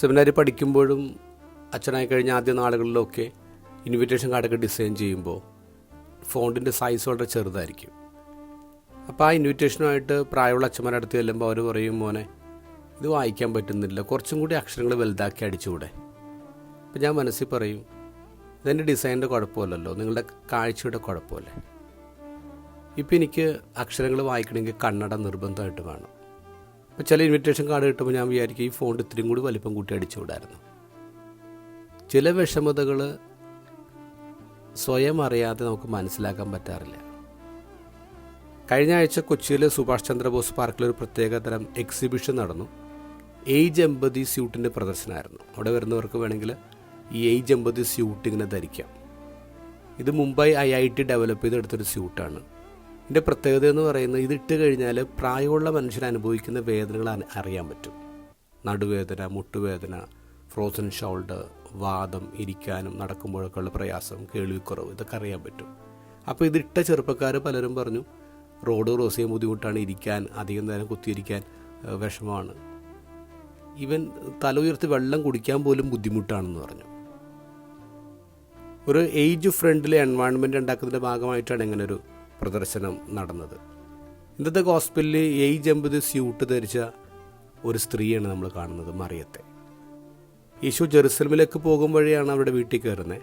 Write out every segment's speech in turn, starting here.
സെമിനാരി പഠിക്കുമ്പോഴും അച്ഛനായി കഴിഞ്ഞ ആദ്യ നാളുകളിലൊക്കെ invitation കാർഡൊക്കെ design ചെയ്യുമ്പോൾ ഫോണ്ടിന്റെ സൈസ് വളരെ ചെറുതായിരിക്കും. അപ്പോൾ ആ ഇൻവിറ്റേഷനുമായിട്ട് പ്രായമുള്ള അച്ഛന്മാരുടെ അടുത്ത് ചെല്ലുമ്പോൾ അവർ പറയും മോനെ ഇത് വായിക്കാൻ പറ്റുന്നില്ല. കുറച്ചും കൂടി അക്ഷരങ്ങൾ വലുതാക്കി അടിച്ചുകൂടെ. അപ്പം ഞാൻ മനസ്സിൽ പറയും ഇതെന്റെ ഡിസൈനിന്റെ കുഴപ്പമില്ലല്ലോ. നിങ്ങളുടെ കാഴ്ചയുടെ കുഴപ്പമല്ലേ? ഇപ്പം എനിക്ക് അക്ഷരങ്ങൾ വായിക്കണമെങ്കിൽ കണ്ണട നിർബന്ധമായിട്ട് വേണം. അപ്പോൾ ചില ഇൻവിറ്റേഷൻ കാർഡ് കിട്ടുമ്പോൾ ഞാൻ വിചാരിക്കും ഈ ഫോണ്ട് ഇത്തിരിയും കൂടി വലിപ്പം കൂട്ടി അടിച്ചു വിടായിരുന്നു ചില വിഷമതകൾ സ്വയം അറിയാതെ നമുക്ക് മനസ്സിലാക്കാൻ പറ്റാറില്ല. കഴിഞ്ഞ ആഴ്ച കൊച്ചിയിൽ സുഭാഷ് ചന്ദ്രബോസ് പാർക്കിൽ ഒരു പ്രത്യേക തരം എക്സിബിഷൻ നടന്നു. ഏജ് എമ്പതി സ്യൂട്ടിന്റെ പ്രദർശനമായിരുന്നു. അവിടെ വരുന്നവർക്ക് വേണമെങ്കിൽ ഈ ഏജ് എമ്പതി സ്യൂട്ട് ഇങ്ങനെ ധരിക്കാം. ഇത് Mumbai I I T develop ചെയ്തെടുത്തൊരു സ്യൂട്ടാണ്. ഇതിന്റെ പ്രത്യേകത എന്ന് പറയുന്നത് ഇതിട്ട് കഴിഞ്ഞാൽ പ്രായമുള്ള മനുഷ്യൻ അനുഭവിക്കുന്ന വേദനകൾ അറിയാൻ പറ്റും. നടുവേദന മുട്ടുവേദന ഫ്രോസൺ ഷോൾഡർ വാദം ഇരിക്കാനും നടക്കുമ്പോഴൊക്കെ ഉള്ള പ്രയാസം കേൾവിക്കുറവ് ഇതൊക്കെ അറിയാൻ പറ്റും. അപ്പോൾ ഇതിട്ട ചെറുപ്പക്കാർ പലരും പറഞ്ഞു റോഡ് ക്രോസ് ചെയ്യാൻ ബുദ്ധിമുട്ടാണ് ഇരിക്കാൻ അധികം നേരം കുത്തിയിരിക്കാൻ വിഷമമാണ്. ഇവൻ തല ഉയർത്തി വെള്ളം കുടിക്കാൻ പോലും ബുദ്ധിമുട്ടാണെന്ന് പറഞ്ഞു. ഒരു ഏജ് ഫ്രണ്ട്ലി എൻവയോൺമെന്റ് ഉണ്ടാക്കുന്നതിന്റെ ഭാഗമായിട്ടാണ് ഇങ്ങനെ ഒരു പ്രദർശനം നടന്നത്. ഇന്നത്തെ ഹോസ്പിറ്റലിൽ ഏജ് എൺപത് സ്യൂട്ട് ധരിച്ച ഒരു സ്ത്രീയാണ് നമ്മൾ കാണുന്നത് മറിയത്തെ. ഈശോ ജെറുസലമിലേക്ക് പോകും വഴിയാണ് അവിടെ വീട്ടിൽ കയറുന്നത്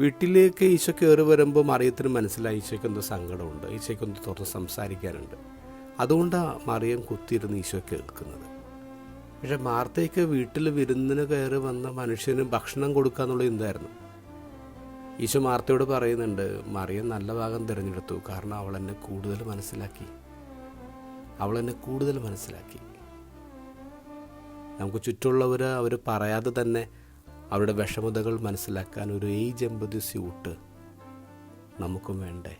വീട്ടിലേക്ക് ഈശോ കയറി വരുമ്പോൾ മറിയത്തിന് മനസ്സിലായി ഈശോയ്ക്ക് എന്തോ സങ്കടമുണ്ട് ഈശോയ്ക്ക് ഒന്ന് തുറന്ന് സംസാരിക്കാനുണ്ട്. അതുകൊണ്ടാണ് മറിയം കുത്തിയിരുന്ന് ഈശോ കേൾക്കുന്നത്. പക്ഷെ മാർത്തയ്ക്ക് വീട്ടിൽ വിരുന്നിന് കയറി വന്ന മനുഷ്യന് ഭക്ഷണം കൊടുക്കുക എന്നുള്ളത് എന്തായിരുന്നു? ഈശോ മാർത്തയോട് പറയുന്നുണ്ട് മറിയം നല്ല ഭാഗം തിരഞ്ഞെടുത്തു കാരണം അവൾ എന്നെ കൂടുതൽ മനസ്സിലാക്കി. അവൾ എന്നെ കൂടുതൽ മനസ്സിലാക്കി. നമുക്ക് ചുറ്റുമുള്ളവർ അവർ പറയാതെ തന്നെ അവരുടെ വിഷമതകൾ മനസ്സിലാക്കാൻ ഒരു ഏജ് എമ്പതി സ്യൂട്ട് നമുക്കും വേണ്ടേ?